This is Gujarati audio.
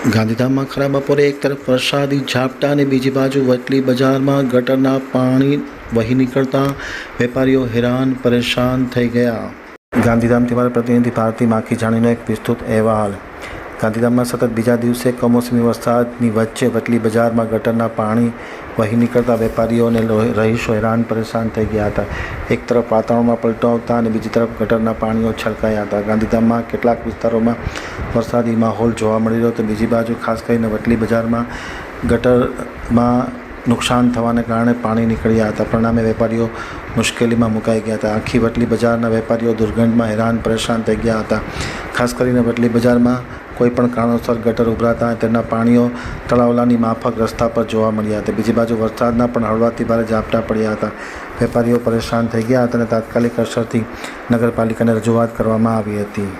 ગાંધીધામમાં ખરા બપોરે એક તરફ વરસાદી ઝાપટા અને બીજી બાજુ વટલી બજારમાં ગટરના પાણી વહી નીકળતા વેપારીઓ હેરાન પરેશાન થઈ ગયા. ગાંધીધામથી મારા પ્રતિનિધિ ભારતી માખી જાણીનો એક વિસ્તૃત અહેવાલ. ગાંધીધામમાં સતત બીજા દિવસે કમોસમી વરસાદની વચ્ચે વટલી બજારમાં ગટરના પાણી વહી નીકળતા વેપારીઓ અને રહીશો હેરાન પરેશાન થઈ ગયા હતા. એક તરફ વાતાવરણમાં પલટો આવતા અને બીજી તરફ ગટરના પાણીઓ છલકાયા હતા. ગાંધીધામમાં કેટલાક વિસ્તારોમાં વરસાદી માહોલ જોવા મળી રહ્યો હતો. બીજી બાજુ ખાસ કરીને વટલી બજારમાં ગટરમાં નુકસાન થવાને કારણે પાણી નીકળ્યા હતા. પરિણામે વેપારીઓ મુશ્કેલીમાં મુકાઈ ગયા હતા. આખી વટલી બજારના વેપારીઓ દુર્ગંધમાં હેરાન, પરેશાન થઈ ગયા હતા. ખાસ કરીને વટલી બજારમાં કોઈ પણ કારણોસર ગટર ઉભરાતા તેના પાણીઓ તળાવલાની માફક રસ્તા પર જોવા મળ્યા હતા. બીજી બાજુ વરસાદના પણ હળવાથી ભારે ઝાપટા પડ્યા હતા. વેપારીઓ પરેશાન થઈ ગયા હતા અને તાત્કાલિક અસરથી નગરપાલિકાને રજૂઆત કરવામાં આવી હતી.